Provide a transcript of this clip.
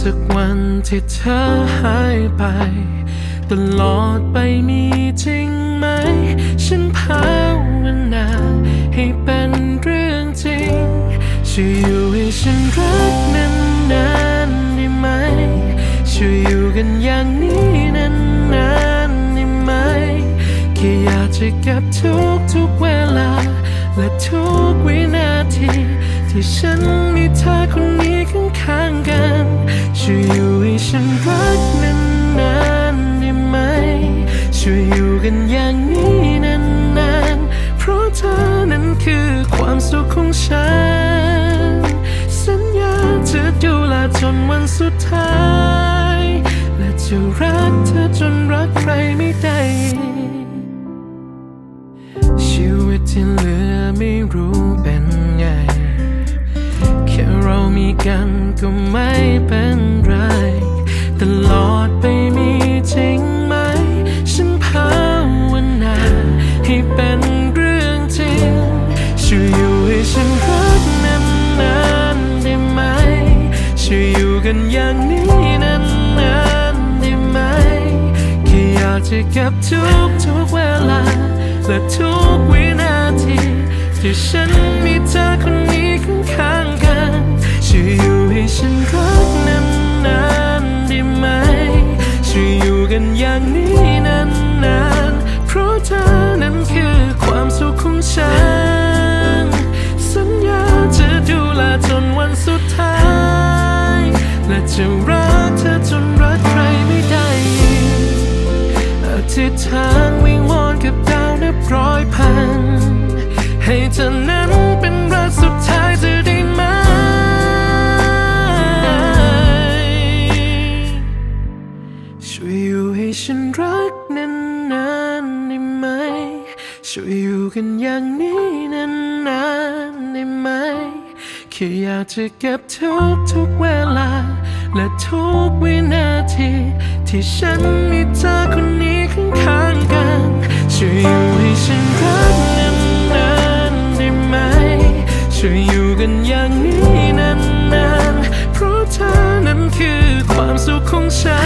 สักวันที่เธอหายไป ตลอดไปมีจริงไหม ฉันภาวนาให้เป็นเรื่องจริงช่วยอยู่ให้ฉันรักนานๆได้ไหมช่วยอยู่กันอย่างนี้นานๆได้ไหมแค่อยากจะเก็บทุกทุกๆเวลา และทุกวินาที ที่ฉันมีเธอคนนี้ข้างๆ ช่วยอยู่ให้ฉันรักนานๆได้ไหม ช่วยอยู่กันอย่างนี้นานๆ เพราะเธอนั้นคือความสุขของฉัน สัญญาจะดูแลจนวันสุดท้าย และจะรักเธอจนรักใครไม่ได้ชีวิตที่เหลือไม่รู้เป็น มีกันก็ไม่เป็นไร ตลอดไปมีจริงไหม ฉันภาวนาให้เป็นเรื่องจริงช่วยอยู่ให้ฉันรักนานๆได้ไหมช่วยอยู่กันอย่างนี้นานๆได้ไหมแค่อยากจะเก็บทุกทุกๆเวลาและทุกวินาทีที่ฉันมีเธอคน อย่างนี้นานๆ เพราะเธอนั้นคือความสุขของฉัน สัญญาจะดูแลจนวันสุดท้าย และจะรักเธอจนรักใครไม่ได้อีกอธิษฐานวิงวอน นรักนานๆได้ไหม ช่วยอยู่กันอย่างนี้นานๆได้ไหม แค่อยากจะเก็บทุกทุกเวลา และทุกวินาที ที่ฉันมีเธอคนนี้ข้างๆกัน ช่วยอยู่ให้ฉันรักนานๆได้ไหม ช่วยอยู่กันอย่างนี้นานๆเพราะเธอนั้นคือความสุขของฉัน